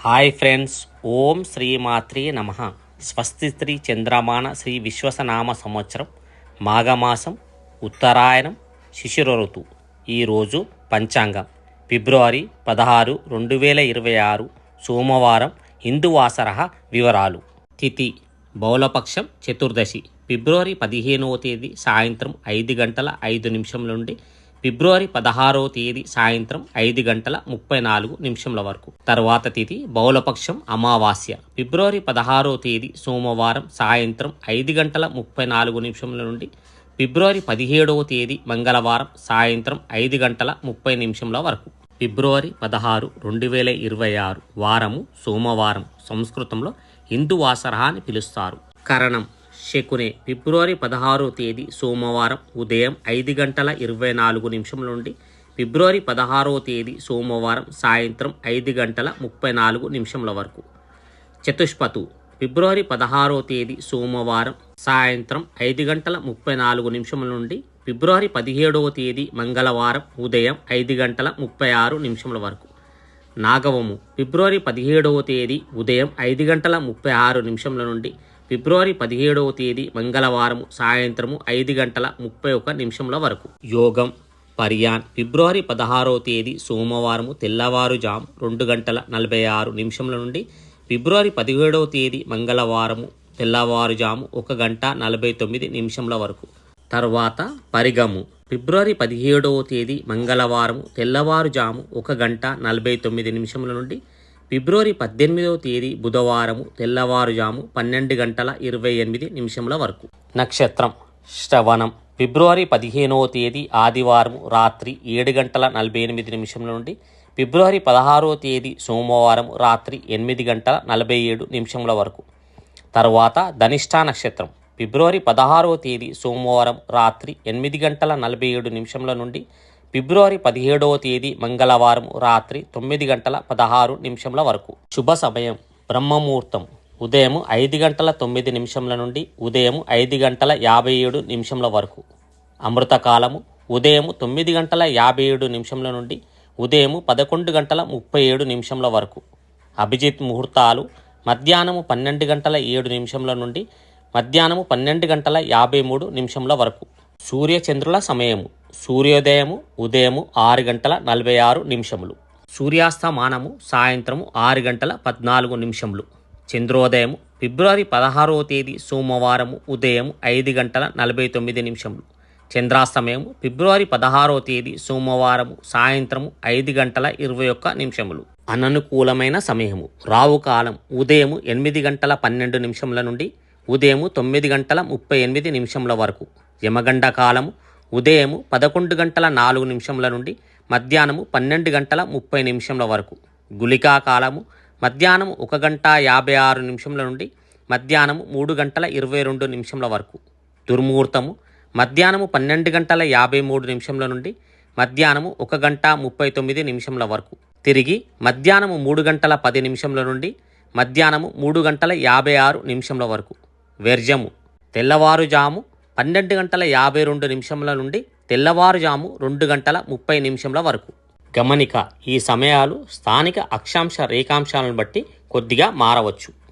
Hi friends ఓం శ్రీమాత్రే నమ. స్వస్తి శ్రీ చంద్రమాన శ్రీ విశ్వసనామ సంవత్సరం మాఘమాసం ఉత్తరాయణం శిశిర ఋతు. ఈరోజు పంచాంగం. ఫిబ్రవరి పదహారు రెండు వేల ఇరవై ఆరు సోమవారం హిందువాసర వివరాలు. తిథి బౌలపక్షం చతుర్దశి. ఫిబ్రవరి పదిహేనవ తేదీ సాయంత్రం ఐదు గంటల ఐదు నిమిషం నుండి ఫిబ్రవరి పదహారవ తేదీ సాయంత్రం ఐదు గంటల ముప్పై నాలుగు నిమిషంల వరకు. తర్వాత తిథి బౌలపక్షం అమావాస్య. ఫిబ్రవరి పదహారవ తేదీ సోమవారం సాయంత్రం ఐదు గంటల ముప్పై నాలుగు నిమిషంల నుండి. ఫిబ్రవరి పదిహేడవ తేదీ మంగళవారం సాయంత్రం ఐదు గంటల ముప్పై నిమిషంల వరకు. ఫిబ్రవరి పదహారు రెండు వేల ఇరవై ఆరు వారము సోమవారం సంస్కృతంలో హిందూ వాసరహ అని పిలుస్తారు. కరణం శకునే. ఫిబ్రవరి పదహారో తేదీ సోమవారం ఉదయం ఐదు గంటల ఇరవై నాలుగు నిమిషం నుండి ఫిబ్రవరి పదహారో తేదీ సోమవారం సాయంత్రం ఐదు గంటల ముప్పై నాలుగు నిమిషంల వరకు. చతుష్పతు. ఫిబ్రవరి పదహారో తేదీ సోమవారం సాయంత్రం ఐదు గంటల ముప్పై నాలుగు నిమిషముల నుండి ఫిబ్రవరి పదిహేడవ తేదీ మంగళవారం ఉదయం ఐదు గంటల ముప్పై ఆరు నిమిషముల వరకు. నాగవము ఫిబ్రవరి పదిహేడవ తేదీ ఉదయం ఐదు గంటల ముప్పై ఆరు నిమిషంల నుండి ఫిబ్రవరి పదిహేడవ తేదీ మంగళవారం సాయంత్రము ఐదు గంటల ముప్పై ఒక నిమిషముల వరకు. యోగం పర్యాన్ ఫిబ్రవరి పదహారవ తేదీ సోమవారము తెల్లవారుజాము రెండు గంటల నలభై ఆరు నిమిషంల నుండి ఫిబ్రవరి పదిహేడవ తేదీ మంగళవారము తెల్లవారుజాము ఒక గంట నలభై తొమ్మిది నిమిషంల వరకు. తర్వాత పరిగము. ఫిబ్రవరి పదిహేడవ తేదీ మంగళవారం తెల్లవారుజాము ఒక గంట నలభై తొమ్మిది నిమిషముల నుండి ఫిబ్రవరి పద్దెనిమిదవ తేదీ బుధవారము తెల్లవారుజాము పన్నెండు గంటల ఇరవై ఎనిమిది నిమిషముల వరకు. నక్షత్రం. శ్రవణం. ఫిబ్రవరి పదిహేనవ తేదీ ఆదివారం రాత్రి ఏడు గంటల నలభై ఎనిమిది నిమిషముల నుండి ఫిబ్రవరి పదహారవ తేదీ సోమవారం రాత్రి ఎనిమిది గంటల నలభై ఏడు నిమిషముల వరకు. తరువాత ధనిష్టా నక్షత్రం. ఫిబ్రవరి పదహారవ తేదీ సోమవారం రాత్రి ఎనిమిది గంటల నలభై ఏడు నిమిషముల నుండి ఫిబ్రవరి పదిహేడవ తేదీ మంగళవారం రాత్రి తొమ్మిది గంటల పదహారు నిమిషముల వరకు. శుభ సమయం. బ్రహ్మముహూర్తం. ఉదయం ఐదు గంటల తొమ్మిది నిమిషముల నుండి ఉదయం ఐదు గంటల యాభై ఏడు నిమిషముల వరకు. అమృతకాలము. ఉదయం తొమ్మిది గంటల యాభై ఏడు నిమిషముల నుండి ఉదయం పదకొండు గంటల ముప్పై ఏడు నిమిషముల వరకు. అభిజిత్ ముహూర్తాలు. మధ్యాహ్నము పన్నెండు గంటల ఏడు నిమిషముల నుండి మధ్యాహ్నము పన్నెండు గంటల యాభై మూడు నిమిషముల వరకు. సూర్యచంద్రుల సమయము. సూర్యోదయము ఉదయము ఆరు గంటల నలభై ఆరు నిమిషములు. సూర్యాస్తమానము సాయంత్రము ఆరు గంటల పద్నాలుగు నిమిషములు. చంద్రోదయము ఫిబ్రవరి పదహారవ తేదీ సోమవారము ఉదయం ఐదు గంటల నలభై తొమ్మిది నిమిషములు. చంద్రాస్తమయము ఫిబ్రవరి పదహారవ తేదీ సోమవారము సాయంత్రము ఐదు గంటల ఇరవై ఒక్క నిమిషములు. అననుకూలమైన సమయము. రావు కాలం ఉదయం ఎనిమిది గంటల పన్నెండు నిమిషముల నుండి ఉదయం తొమ్మిది గంటల ముప్పై ఎనిమిది నిమిషముల వరకు యమగండ కాలము ఉదయం పదకొండు గంటల నాలుగు నిమిషముల నుండి మధ్యాహ్నము పన్నెండు గంటల ముప్పై నిమిషముల వరకు గులికా కాలము మధ్యాహ్నం ఒక గంట యాభై ఆరు నిమిషముల నుండి మధ్యాహ్నం మూడు గంటల ఇరవై రెండు నిమిషముల వరకు దుర్ముహూర్తము మధ్యాహ్నము పన్నెండు గంటల యాభై మూడు నిమిషముల నుండి మధ్యాహ్నము ఒక గంట ముప్పై తొమ్మిది నిమిషముల వరకు తిరిగి మధ్యాహ్నము మూడు గంటల పది నిమిషముల నుండి మధ్యాహ్నము మూడు గంటల యాభై ఆరు నిమిషముల వరకు. వెర్జము. తెల్లవారుజాము పన్నెండు గంటల యాభై రెండు నిమిషముల నుండి తెల్లవారుజాము రెండు గంటల ముప్పై నిమిషముల వరకు. గమనిక ఈ సమయాలు స్థానిక అక్షాంశ రేఖాంశాలను బట్టి కొద్దిగా మారవచ్చు.